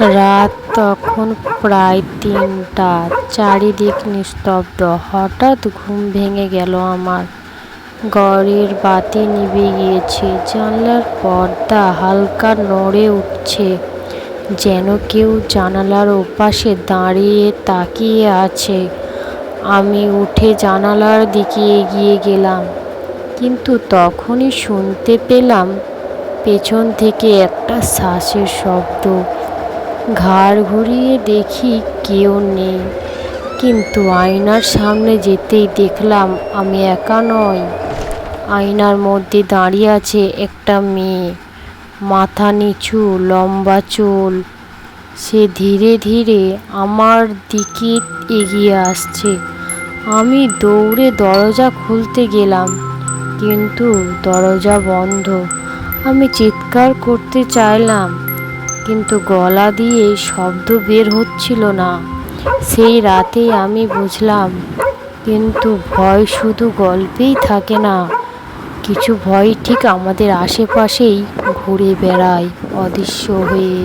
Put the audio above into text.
রাত তখন প্রায় তিনটা। চারিদিক নিস্তব্ধ। হঠাৎ ঘুম ভেঙে গেল আমার। ঘরের বাতি নিভে গিয়েছে। জানলার পর্দা হালকা নড়ে উঠছে। যেন কেউ জানালার ওপাশে দাঁড়িয়ে তাকিয়ে আছে। আমি উঠে জানালার দিকে এগিয়ে গেলাম। কিন্তু তখনই শুনতে পেলাম পেছন থেকে একটা শ্বাসের শব্দ। ঘাড় ঘুরিয়ে দেখি কেউ নেই। কিন্তু আয়নার সামনে যেতেই দেখলাম আমি একা নই। আয়নার মধ্যে দাঁড়িয়ে আছে একটা মেয়ে। মাথা নিচু, লম্বা চুল। সে ধীরে ধীরে আমার দিকে এগিয়ে আসছে। আমি দৌড়ে দরজা খুলতে গেলাম, কিন্তু দরজা বন্ধ। আমি চিৎকার করতে চাইলাম কিন্তু গলা দিয়ে শব্দ বের হচ্ছিল না। সেই রাতে আমি বুঝলাম, কিন্তু ভয় শুধু গল্পেই থাকে না, কিছু ভয় ঠিক আমাদের আশেপাশেই ঘুরে বেড়ায় অদৃশ্য হয়ে।